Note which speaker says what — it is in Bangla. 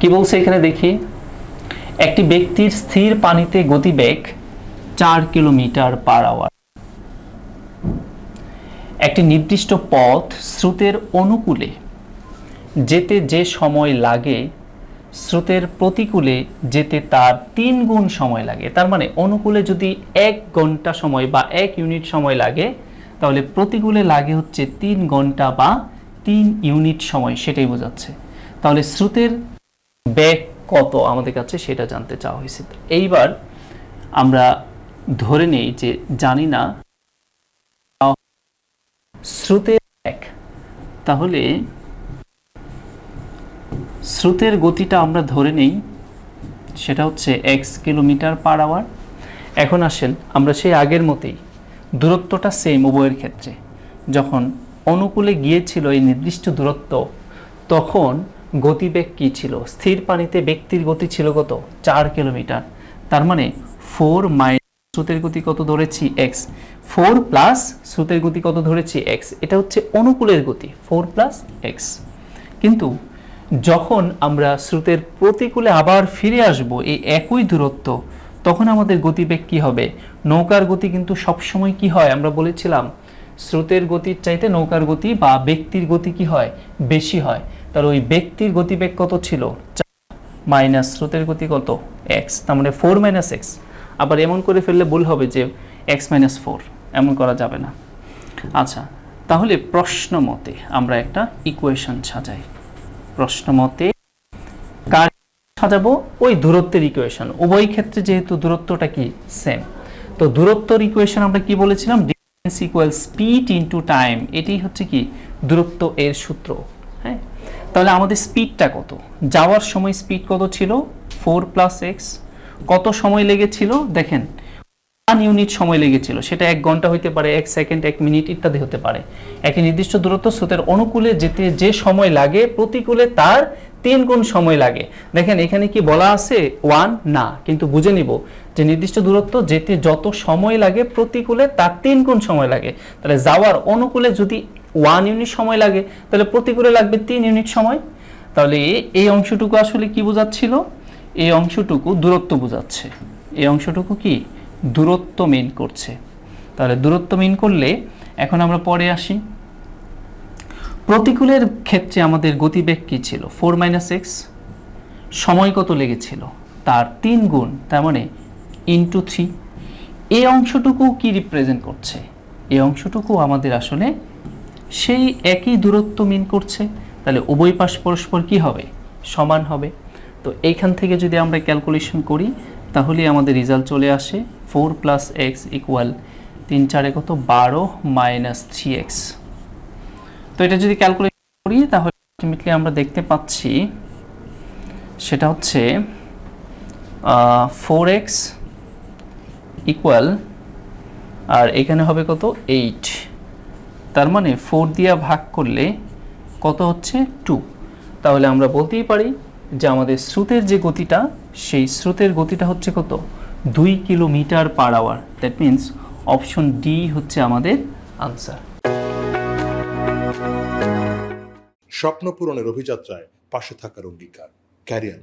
Speaker 1: কি বলছে এখানে দেখি? একটি ব্যক্তির স্থির পানিতে গতিবেগ চার কিলোমিটার পার আওয়ার একটি নির্দিষ্ট পথ স্রোতের অনুকূলে, যেতে যে সময় লাগে, স্রোতের প্রতিকূলে যেতে তার তিন গুণ সময় লাগে। তার মানে অনুকূলে যদি এক ঘণ্টা সময় বা এক ইউনিট সময় লাগে, তাহলে প্রতিকূলে লাগে হচ্ছে তিন ঘণ্টা বা তিন ইউনিট সময়, সেটাই বোঝাচ্ছে। তাহলে স্রোতের বেগ কত আমাদের কাছে সেটা জানতে চাওয়া হয়েছে। এইবার আমরা ধরে নেই যে জানি না, স্রোতের বেগ তাহলে স্রোতের গতিটা আমরা ধরে নেই, সেটা হচ্ছে এক্স কিলোমিটার পার আওয়ার। এখন আসেন আমরা সেই আগের মতেই, দূরত্বটা সেম উভয়ের ক্ষেত্রে। যখন অনুকূলে গিয়েছিল এই নির্দিষ্ট দূরত্ব, তখন গতিবেগ কী ছিল? স্থির পানিতে ব্যক্তির গতি ছিল কত? চার কিলোমিটার। তার মানে ফোর মাইল স্রোতের গতি কত ধরেছি? এক্স। ফোর প্লাস স্রোতের গতি কত ধরেছি? এক্স। এটা হচ্ছে অনুকূলের গতি। Four plus x. কিন্তু যখন আমরা স্রোতের প্রতিকূলে আবার ফিরে আসব, এই একই দূরত্ব, তখন আমাদের গতিবেগ কি হবে? নৌকার গতি কিন্তু সবসময় কি হয়? আমরা বলেছিলাম, স্রোতের গতির চাইতে নৌকার গতি বা ব্যক্তির গতি কি হয়? বেশি হয়। তাহলে ওই ব্যক্তির গতিবেগ কত ছিল? মাইনাস স্রোতের গতি কত? এক্স। তার মানে ফোর মাইনাস এক্স। আবার এমন করে ফেললে ভুল হবে যে এক্স মাইনাস ফোর। এমন করা যাবে না। আচ্ছা তাহলে প্রশ্ন মতে আমরা একটা ইকুয়েশন সাজাই। প্রশ্ন মতে কার সাজাবো? ওই দূরত্বের ইকুয়েশন উভয় ক্ষেত্রে যেহেতু দূরত্বটা কি? সেম তো দূরত্বর ইকুয়েশন আমরা কি বলেছিলাম? Distance equal speed into time এটাই হচ্ছে কি? দূরত্ব এর সূত্র। তাহলে আমাদের স্পিডটা কত? যাওয়ার সময় স্পিড কত ছিল? Four plus x. কত সময় লেগেছিল? দেখেন ওয়ান ইউনিট সময় লেগেছিল। সেটা এক ঘণ্টা হইতে পারে, এক সেকেন্ড এক মিনিট ইত্যাদি হতে পারে। একটি নির্দিষ্ট দূরত্ব স্রোতের অনুকূলে যেতে যে সময় লাগে, প্রতিকূলে তার তিন গুণ সময় লাগে। দেখেন, এখানে কি বলা আছে? ওয়ান না। কিন্তু বুঝে নিব যে নির্দিষ্ট দূরত্ব যেতে যত সময় লাগে, প্রতিকূলে তার তিন গুণ সময় লাগে। তাহলে যাওয়ার অনুকূলে যদি ওয়ান ইউনিট সময় লাগে। তাহলে প্রতিকূলে লাগবে তিন ইউনিট সময়। তাহলে এই অংশটুকু আসলে কি বোঝাচ্ছিল? এই অংশটুকু দূরত্ব বোঝাচ্ছে। এই অংশটুকু কি? দূরত্ব মেন করছে। তাহলে দূরত্ব মেন করলে এখন আমরা পরে আসি। প্রতিকূলের ক্ষেত্রে আমাদের গতিবেগ কী ছিল? ফোর মাইনাস এক্স সময় কত লেগেছিল? তার তিন গুণ, তার মানে ইন্টু থ্রি এই অংশটুকু কি রিপ্রেজেন্ট করছে? এই অংশটুকু আমাদের আসলে সেই একই দূরত্ব মিন করছে, তাহলে উভয় পাশ পরস্পর কি হবে? সমান হবে। তো এইখান থেকে যদি আমরা ক্যালকুলেশন করি, তাহলে আমাদের রেজাল্ট চলে আসে ফোর প্লাস এক্স ইকুয়াল তিন চারে কত? বারো মাইনাস থ্রি এক্স তো এটা যদি ক্যালকুলেশন করি, তাহলে আলটিমেটলি আমরা দেখতে পাচ্ছি সেটা হচ্ছে ফোর এক্স ইকুয়াল আর এখানে হবে কত? এইট তার মানে ফোর দিয়া ভাগ করলে কত হচ্ছে টু তাহলে আমরা বলতেই পারি যে আমাদের স্রোতের যে গতিটা, সেই স্রোতের গতিটা হচ্ছে কত? দুই kilometre per hour that means option D হচ্ছে আমাদের আনসার
Speaker 2: স্বপ্ন পূরণের অভিযাত্রায় পাশে থাকার অঙ্গীকার। ক্যারিয়ার